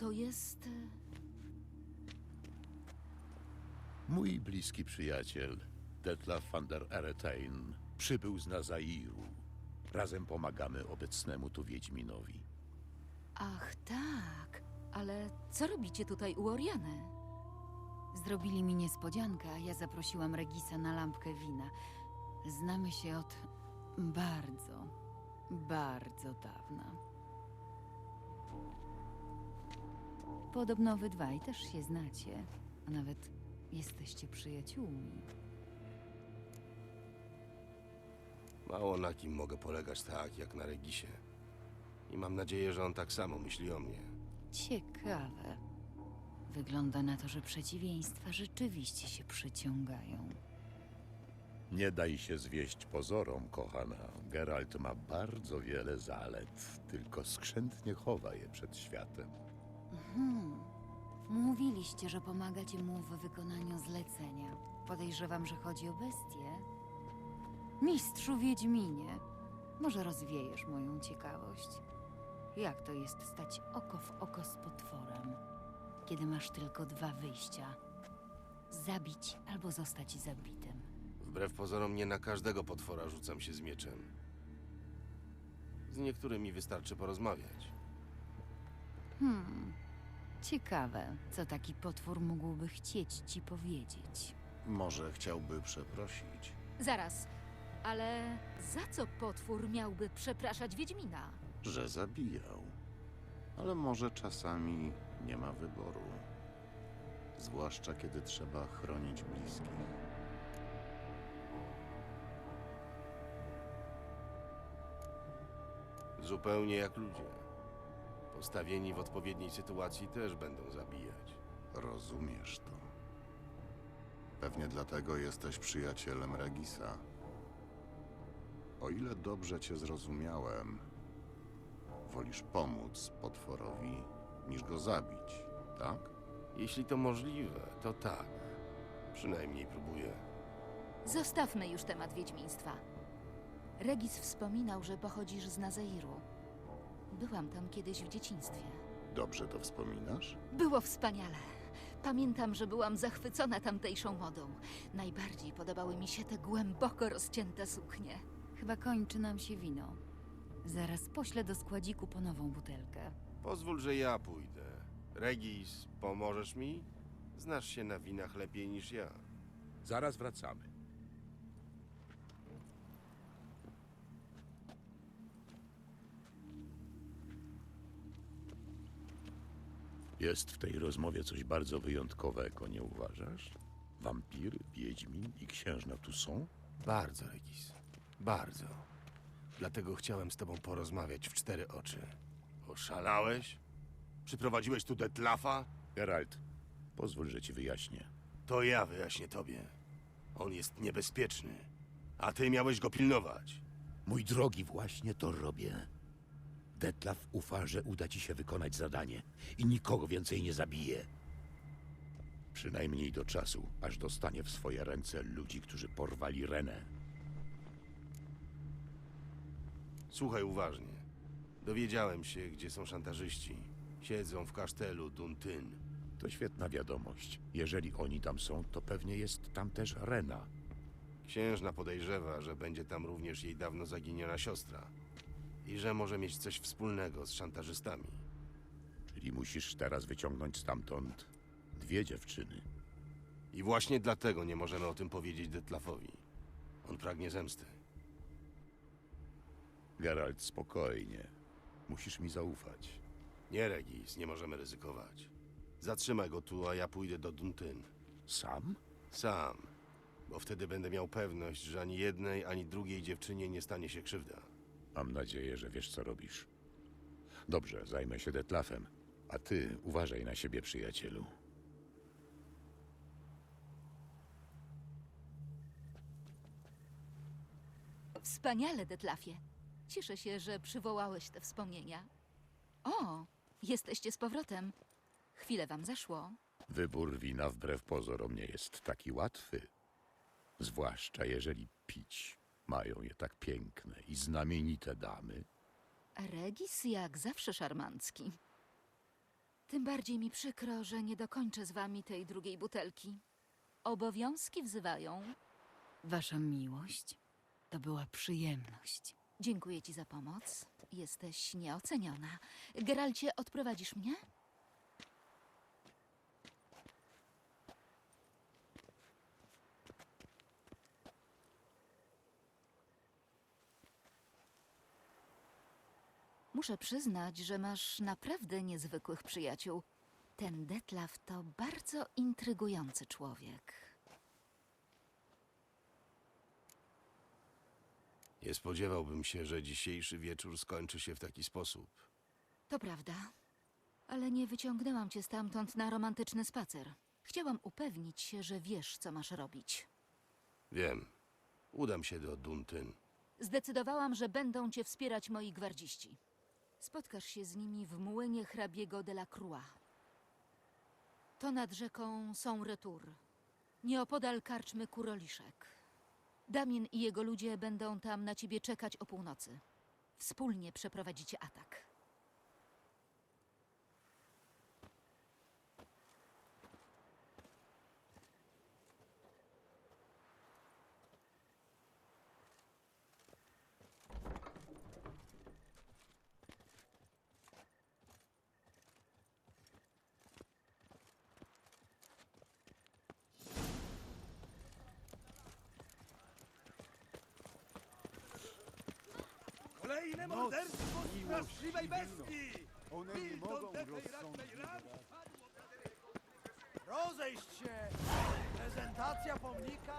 to jest... e, Mój bliski przyjaciel, Detlaf van der Eretain, przybył z Nazairu. Razem pomagamy obecnemu tu Wiedźminowi. Ach, tak. Ale co robicie tutaj u Oriany? Zrobili mi niespodziankę, a ja zaprosiłam Regisa na lampkę wina. Znamy się od bardzo, bardzo dawna. Podobno wy dwaj też się znacie, a nawet jesteście przyjaciółmi. Mało na kim mogę polegać tak, jak na Regisie. I mam nadzieję, że on tak samo myśli o mnie. Ciekawe. Wygląda na to, że przeciwieństwa rzeczywiście się przyciągają. Nie daj się zwieść pozorom, kochana. Geralt ma bardzo wiele zalet, tylko skrzętnie chowa je przed światem. Mówiliście, że pomagacie mu w wykonaniu zlecenia. Podejrzewam, że chodzi o bestię. Mistrzu Wiedźminie, może rozwiejesz moją ciekawość. Jak to jest stać oko w oko z potworem, kiedy masz tylko dwa wyjścia? Zabić albo zostać zabitym. Wbrew pozorom nie na każdego potwora rzucam się z mieczem. Z niektórymi wystarczy porozmawiać. Ciekawe, co taki potwór mógłby chcieć ci powiedzieć. Może chciałby przeprosić. Zaraz, ale za co potwór miałby przepraszać Wiedźmina? że zabijał. Ale może czasami nie ma wyboru. Zwłaszcza kiedy trzeba chronić bliskich. Zupełnie jak ludzie. Postawieni w odpowiedniej sytuacji też będą zabijać. Rozumiesz to. Pewnie dlatego jesteś przyjacielem Regisa. O ile dobrze cię zrozumiałem, wolisz pomóc potworowi niż go zabić, tak? Jeśli to możliwe, to tak. Przynajmniej próbuję. Zostawmy już temat wiedźmiństwa. Regis wspominał, że pochodzisz z Nazairu. Byłam tam kiedyś w dzieciństwie. Dobrze to wspominasz? Było wspaniale. Pamiętam, że byłam zachwycona tamtejszą modą. Najbardziej podobały mi się te głęboko rozcięte suknie. Chyba kończy nam się wino. Zaraz poślę do składziku po nową butelkę. Pozwól, że ja pójdę. Regis, pomożesz mi? Znasz się na winach lepiej niż ja. Zaraz wracamy. Jest w tej rozmowie coś bardzo wyjątkowego, nie uważasz? Wampir, Wiedźmin i księżna tu są? Bardzo, Regis. Bardzo. Dlatego chciałem z tobą porozmawiać w cztery oczy. Oszalałeś? Przyprowadziłeś tu Detlafa? Geralt, pozwól, że ci wyjaśnię. To ja wyjaśnię tobie. On jest niebezpieczny. A ty miałeś go pilnować. Mój drogi, właśnie to robię. Detlaf ufa, że uda ci się wykonać zadanie i nikogo więcej nie zabije. Przynajmniej do czasu, aż dostanie w swoje ręce ludzi, którzy porwali Renę. Słuchaj uważnie. Dowiedziałem się, gdzie są szantażyści. Siedzą w kasztelu Duntyn. To świetna wiadomość. Jeżeli oni tam są, to pewnie jest tam też Rena. Księżna podejrzewa, że będzie tam również jej dawno zaginiona siostra. I że może mieć coś wspólnego z szantażystami. Czyli musisz teraz wyciągnąć stamtąd dwie dziewczyny. I właśnie dlatego nie możemy o tym powiedzieć Detlafowi. On pragnie zemsty. Geralt, spokojnie. Musisz mi zaufać. Nie, Regis, nie możemy ryzykować. Zatrzymaj go tu, a ja pójdę do Duntyn. Sam? Sam. Bo wtedy będę miał pewność, że ani jednej, ani drugiej dziewczynie nie stanie się krzywda. Mam nadzieję, że wiesz, co robisz. Dobrze, zajmę się Detlafem. A ty uważaj na siebie, przyjacielu. Wspaniale, Detlafie. Cieszę się, że przywołałeś te wspomnienia. O, jesteście z powrotem. Chwilę wam zeszło. Wybór wina wbrew pozorom nie jest taki łatwy. Zwłaszcza jeżeli pić mają je tak piękne i znamienite damy. Regis jak zawsze szarmancki. Tym bardziej mi przykro, że nie dokończę z wami tej drugiej butelki. Obowiązki wzywają. Wasza miłość to była przyjemność. Dziękuję ci za pomoc. Jesteś nieoceniona. Geralcie, odprowadzisz mnie? Muszę przyznać, że masz naprawdę niezwykłych przyjaciół. Ten Detlaf to bardzo intrygujący człowiek. Nie spodziewałbym się, że dzisiejszy wieczór skończy się w taki sposób. To prawda, ale nie wyciągnęłam cię stamtąd na romantyczny spacer. Chciałam upewnić się, że wiesz, co masz robić. Wiem. Udam się do Duntyn. Zdecydowałam, że będą cię wspierać moi gwardziści. Spotkasz się z nimi w młynie hrabiego de la Croix. To nad rzeką są Retour, nieopodal karczmy Kuroliszek. Damien i jego ludzie będą tam na ciebie czekać o północy. Wspólnie przeprowadzicie atak. Kolejne morderstwo straszliwej bestii! One nie mogą Rozejść się! Prezentacja pomnika...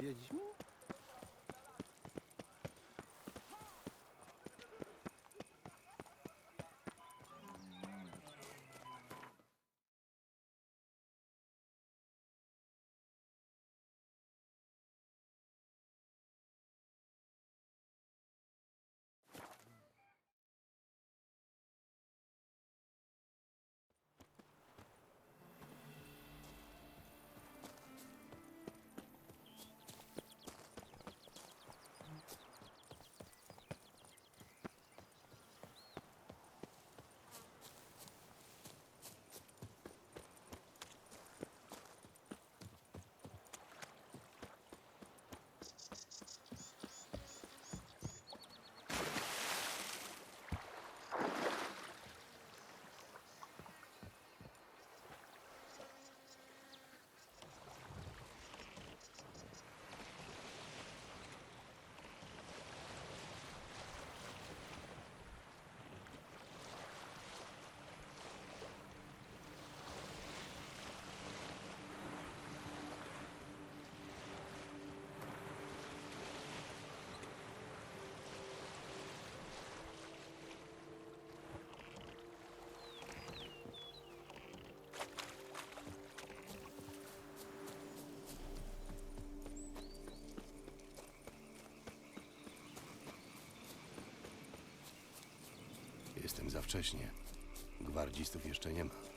Wiedźmin? Jestem za wcześnie. Gwardzistów jeszcze nie ma.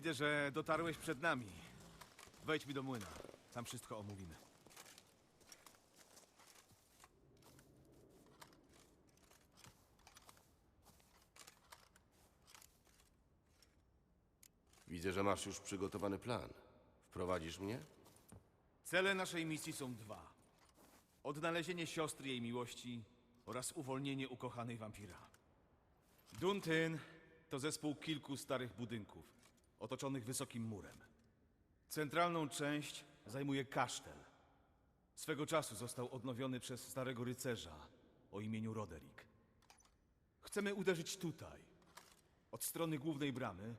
Widzę, że dotarłeś przed nami. Wejdź mi do młyna. Tam wszystko omówimy. Widzę, że masz już przygotowany plan. Wprowadzisz mnie? Cele naszej misji są dwa. Odnalezienie siostry jej miłości oraz uwolnienie ukochanej wampira. Duntyn to zespół kilku starych budynków, otoczonych wysokim murem. Centralną część zajmuje kasztel. Swego czasu został odnowiony przez starego rycerza o imieniu Roderick. Chcemy uderzyć tutaj, od strony głównej bramy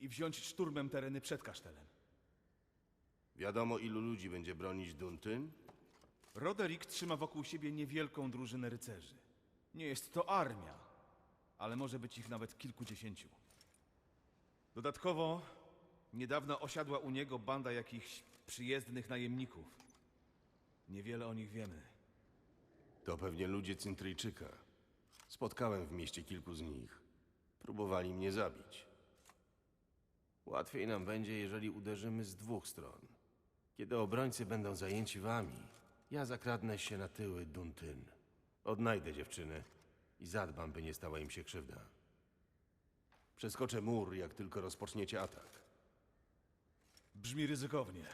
i wziąć szturmem tereny przed kasztelem. Wiadomo, ilu ludzi będzie bronić Duntyn? Roderick trzyma wokół siebie niewielką drużynę rycerzy. Nie jest to armia, ale może być ich nawet kilkudziesięciu. Dodatkowo niedawno osiadła u niego banda jakichś przyjezdnych najemników. Niewiele o nich wiemy. To pewnie ludzie Cintryjczyka. Spotkałem w mieście kilku z nich. Próbowali mnie zabić. Łatwiej nam będzie, jeżeli uderzymy z dwóch stron. Kiedy obrońcy będą zajęci wami, ja zakradnę się na tyły Duntyn. Odnajdę dziewczynę i zadbam, by nie stała im się krzywda. Przeskoczę mur, jak tylko rozpoczniecie atak. Brzmi ryzykownie,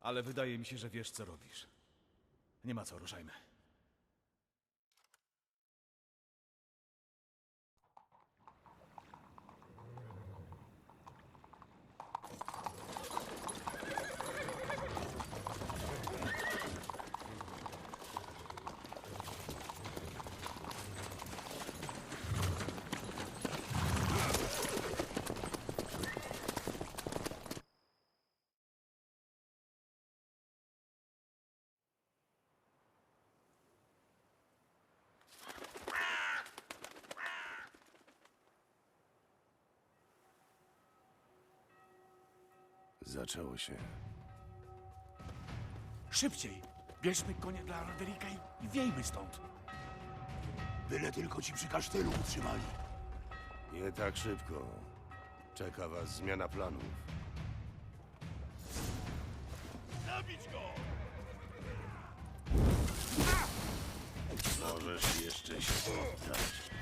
ale wydaje mi się, że wiesz, co robisz. Nie ma co, ruszajmy. Zaczęło się. Szybciej! Bierzmy konie dla Roderika i, i wiejmy stąd. Byle tylko ci przy kasztelu utrzymali. Nie tak szybko. Czeka was zmiana planów. Zabić go! Możesz jeszcze się poddać.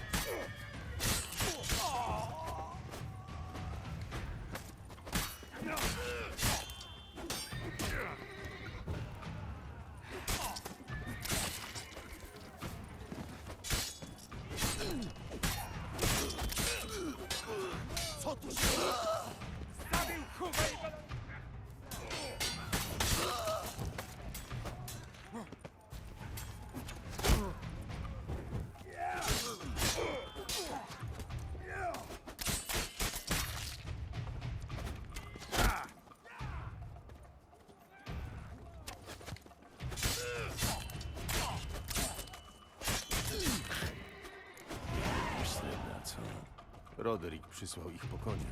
Roderick przysłał ich po konie.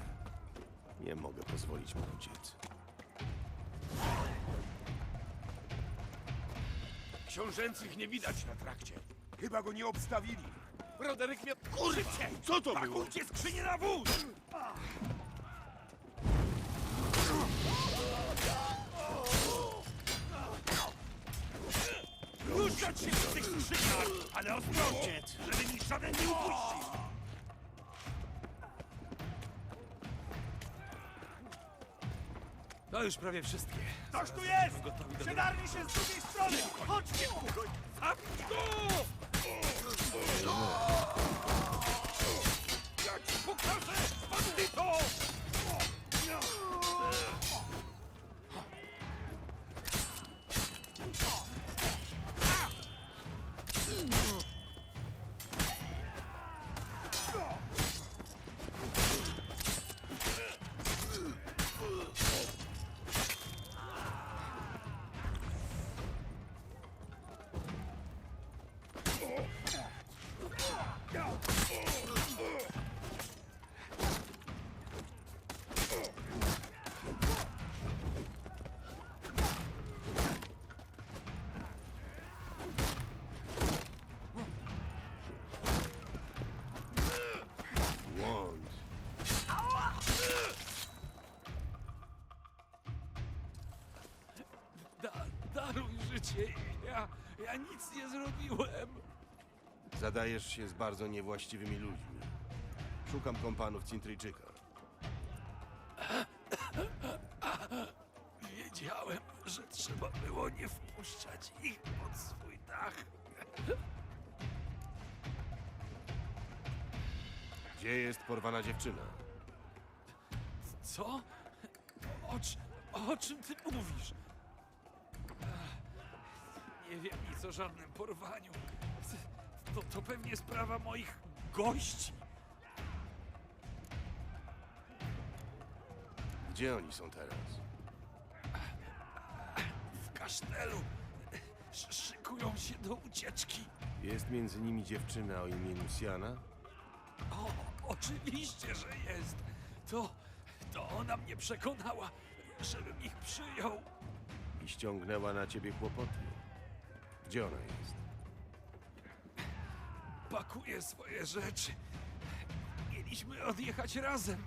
Nie mogę pozwolić mu uciec. Książęcych nie widać na trakcie. Chyba go nie obstawili. Roderick miał... Kurwa! Co to było? Pakujcie skrzynię na wóz! Ruszać się w tych skrzyniach! Ale ostrożnie, żeby mi żaden nie upuścił! To już prawie wszystkie. Ktoś tu jest! Przedarli się z drugiej strony! Chodźcie! Zabić życie, ja, ja nic nie zrobiłem. Zadajesz się z bardzo niewłaściwymi ludźmi. Szukam kompanów Cintryjczyka. Wiedziałem, że trzeba było nie wpuszczać ich pod swój dach. Gdzie jest porwana dziewczyna? Co? O, cz- O czym ty mówisz? Nie wiem nic o żadnym porwaniu. To, to pewnie sprawa moich gości. Gdzie oni są teraz? W kasztelu. Sz- Szykują się do ucieczki. Jest między nimi dziewczyna o imieniu Siana? O, oczywiście, że jest. To, to ona mnie przekonała, żebym ich przyjął. I ściągnęła na ciebie kłopoty. Gdzie ona jest? Pakuje swoje rzeczy. Mieliśmy odjechać razem.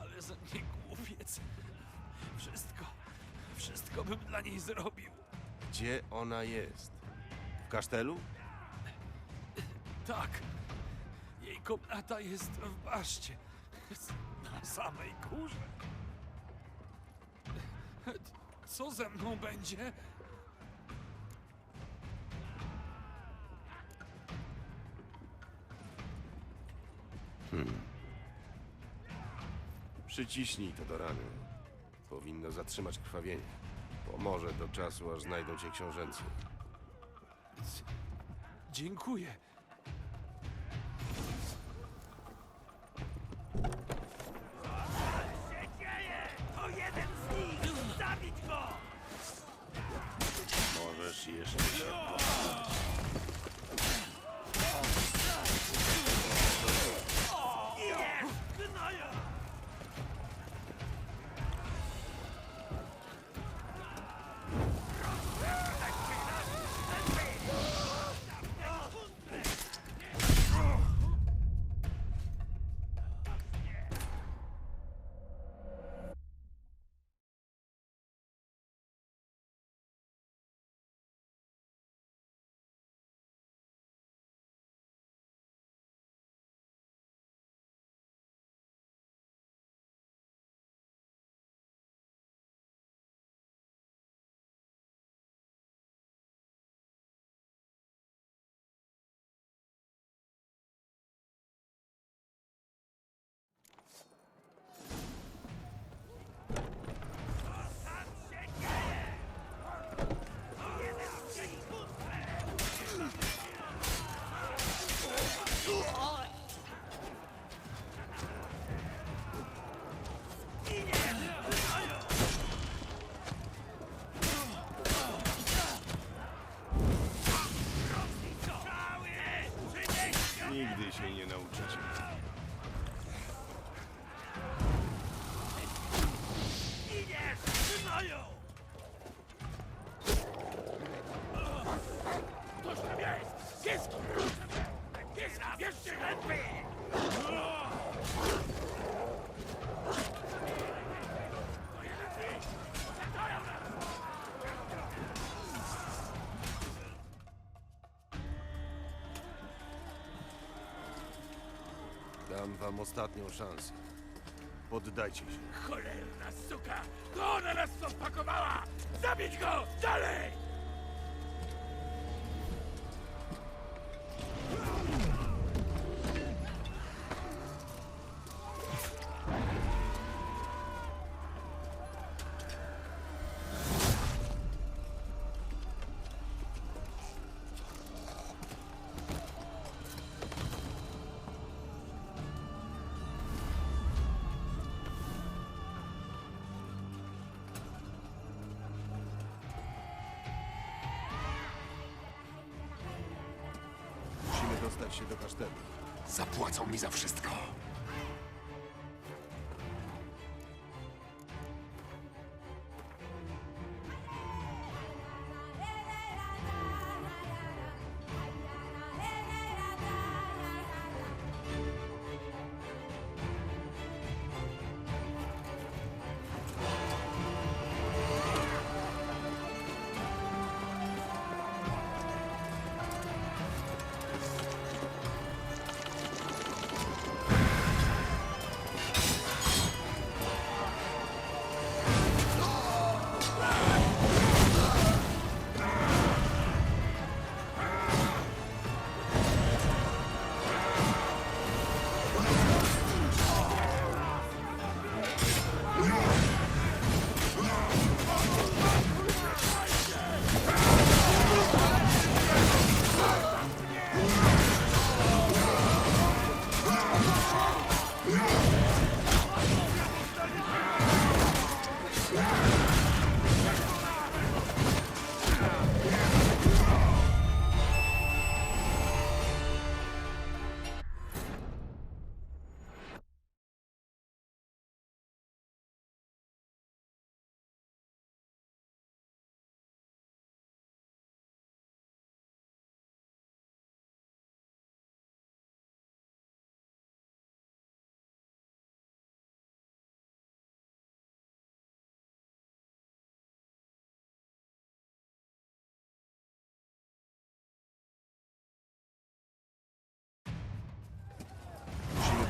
Ale ze mnie głupiec. Wszystko, wszystko bym dla niej zrobił. Gdzie ona jest? W kasztelu? Tak. Jej komnata jest w baszcie. Na samej górze. Co ze mną będzie? Przyciśnij to do rany. Powinno zatrzymać krwawienie. Pomoże do czasu, aż znajdą cię książęcy. Dziękuję. Nigdy się nie. Dam wam ostatnią szansę. Poddajcie się. Cholerna suka! To ona nas tu wpakowała! Zabić go! Dalej! Dostać się do kasztelu. Zapłacą mi za wszystko.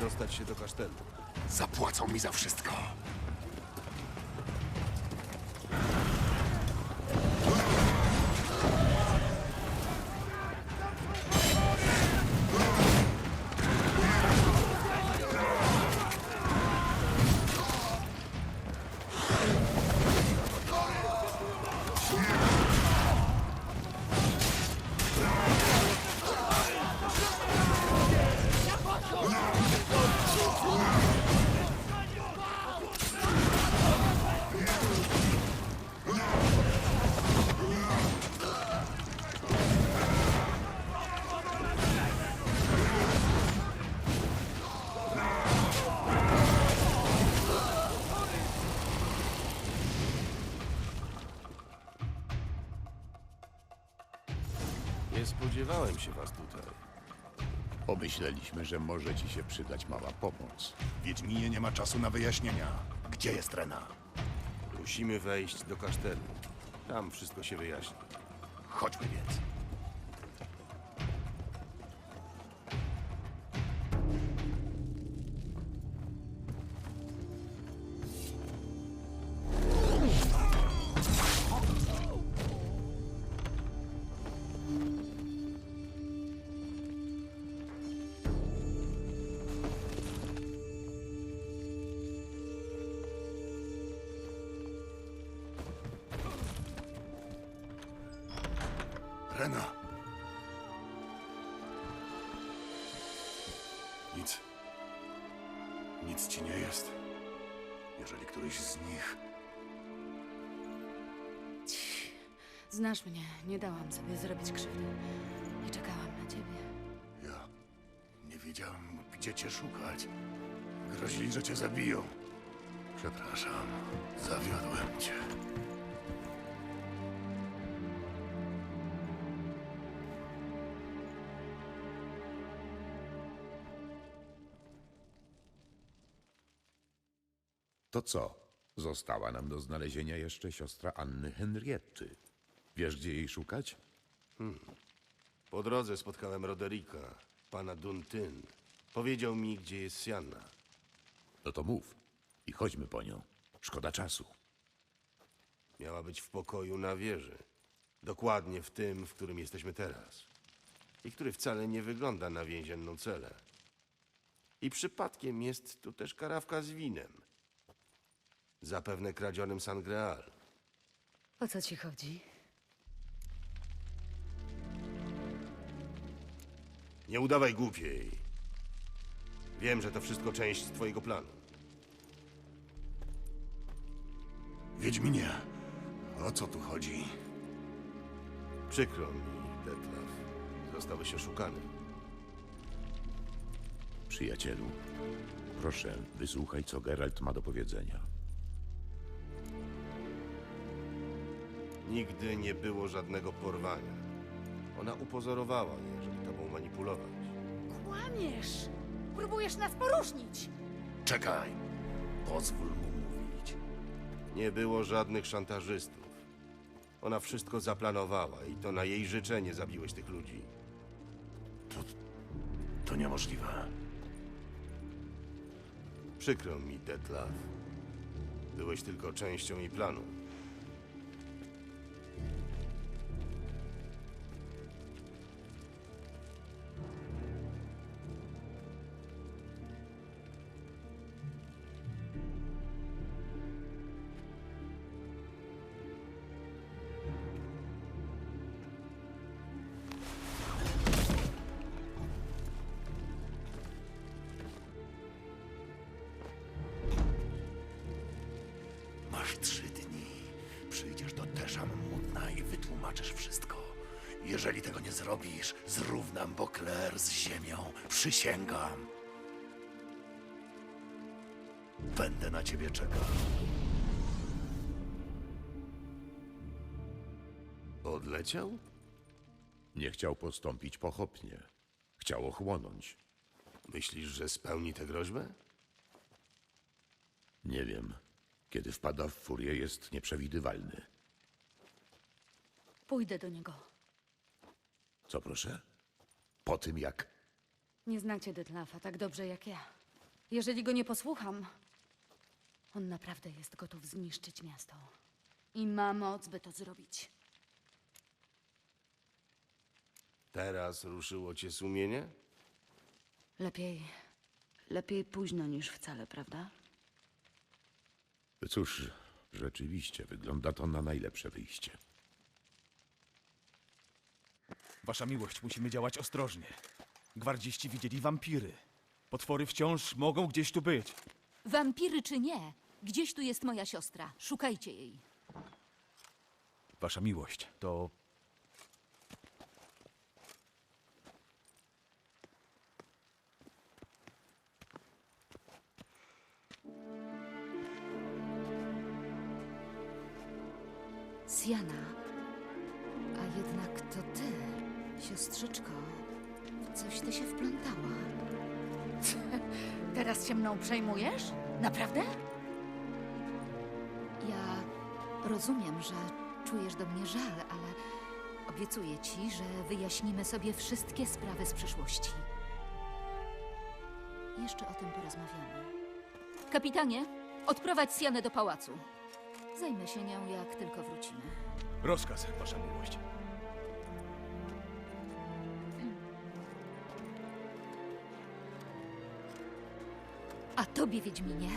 Dostać się do kasztelu. Zapłacą mi za wszystko. Spodziewałem się was tutaj. Pomyśleliśmy, że może ci się przydać mała pomoc. Wiedźminie nie ma czasu na wyjaśnienia. Gdzie jest Rena? Musimy wejść do kasztelu. Tam wszystko się wyjaśni. Chodźmy więc. Rena. Nic. Nic ci nie jest. Jeżeli któryś z nich... Znasz mnie, nie dałam sobie zrobić krzywdy. I czekałam na ciebie. Ja nie wiedziałem, gdzie cię szukać. Grozili, że cię zabiją. Przepraszam, zawiodłem cię. To co? Została nam do znalezienia jeszcze siostra Anny Henrietty. Wiesz, gdzie jej szukać? Po drodze spotkałem Roderika, pana Duntyn. Powiedział mi, gdzie jest Sianna. No to mów i chodźmy po nią. Szkoda czasu. Miała być w pokoju na wieży. Dokładnie w tym, w którym jesteśmy teraz. I który wcale nie wygląda na więzienną celę. I przypadkiem jest tu też karawka z winem. Zapewne kradzionym Sangreal. O co ci chodzi? Nie udawaj głupiej. Wiem, że to wszystko część twojego planu. Wiedźminie, o co tu chodzi? Przykro mi, Detlaf. Zostałeś oszukany. Przyjacielu, proszę, wysłuchaj, co Geralt ma do powiedzenia. Nigdy nie było żadnego porwania. Ona upozorowała je, żeby tobą manipulować. Kłamiesz! Próbujesz nas poróżnić! Czekaj, pozwól mu mówić. Nie było żadnych szantażystów. Ona wszystko zaplanowała i to na jej życzenie zabiłeś tych ludzi. To niemożliwe. Przykro mi, Detlaf. Byłeś tylko częścią jej planu. Zrobisz, zrównam Bokler z ziemią. Przysięgam. Będę na ciebie czekał. Odleciał? Nie chciał postąpić pochopnie. Chciał ochłonąć. Myślisz, że spełni tę groźbę? Nie wiem. Kiedy wpada w furię, jest nieprzewidywalny. Pójdę do niego. Co proszę? Po tym jak Nie znacie Detlafa tak dobrze jak ja. Jeżeli go nie posłucham, on naprawdę jest gotów zniszczyć miasto. I ma moc, by to zrobić. Teraz ruszyło cię sumienie? Lepiej. Lepiej późno niż wcale, prawda? Cóż, rzeczywiście wygląda to na najlepsze wyjście. Wasza miłość, musimy działać ostrożnie. Gwardziści widzieli wampiry. Potwory wciąż mogą gdzieś tu być. Wampiry czy nie, gdzieś tu jest moja siostra. Szukajcie jej. Wasza miłość, to Siana. Siostrzyczko. W coś ty się wplątała. Teraz się mną przejmujesz? Naprawdę? Ja rozumiem, że czujesz do mnie żal, ale obiecuję ci, że wyjaśnimy sobie wszystkie sprawy z przeszłości. Jeszcze o tym porozmawiamy. Kapitanie, odprowadź Sianę do pałacu. Zajmę się nią, jak tylko wrócimy. rozkaz, wasza miłość. A tobie, Wiedźminie,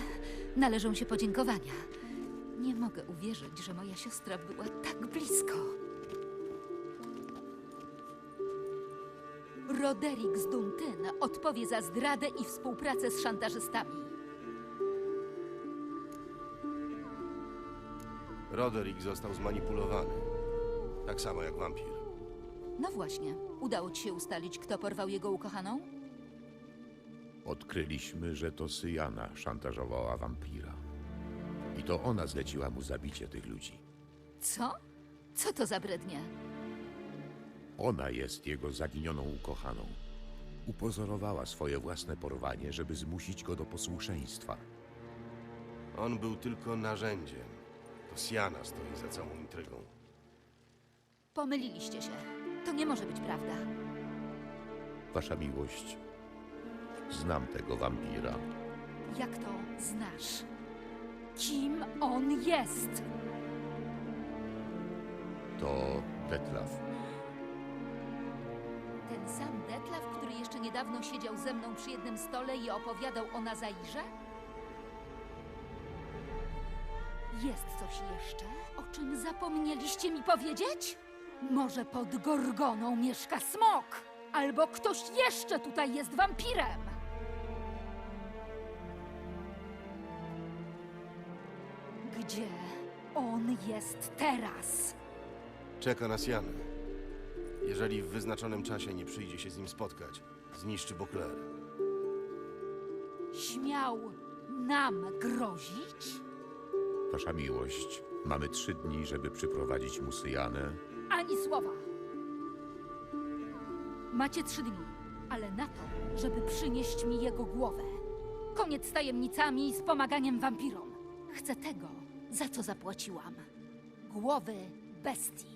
należą się podziękowania. Nie mogę uwierzyć, że moja siostra była tak blisko. Roderick z Duntyn odpowie za zdradę i współpracę z szantażystami. Roderick został zmanipulowany. Tak samo jak wampir. No właśnie, udało ci się ustalić, kto porwał jego ukochaną? Odkryliśmy, że to Syjana szantażowała wampira. I to ona zleciła mu zabicie tych ludzi. Co? Co to za brednie? Ona jest jego zaginioną ukochaną. Upozorowała swoje własne porwanie, żeby zmusić go do posłuszeństwa. On był tylko narzędziem. To Siana stoi za całą intrygą. Pomyliliście się. To nie może być prawda. Wasza miłość, znam tego wampira. Jak to znasz? Kim on jest? To Detlaf. Ten sam Detlaf, który jeszcze niedawno siedział ze mną przy jednym stole i opowiadał o Nazairze? Jest coś jeszcze, o czym zapomnieliście mi powiedzieć? Może pod Gorgoną mieszka smok? Albo ktoś jeszcze tutaj jest wampirem? Gdzie on jest teraz? Czeka na Sianę. Jeżeli w wyznaczonym czasie nie przyjdzie się z nim spotkać, zniszczy Bokler. Śmiał nam grozić? Wasza miłość, mamy trzy dni, żeby przyprowadzić mu Syjanę. Ani słowa. Macie trzy dni, ale na to, żeby przynieść mi jego głowę. Koniec z tajemnicami i z pomaganiem wampirom. Chcę tego, za co zapłaciłam. Głowy bestii.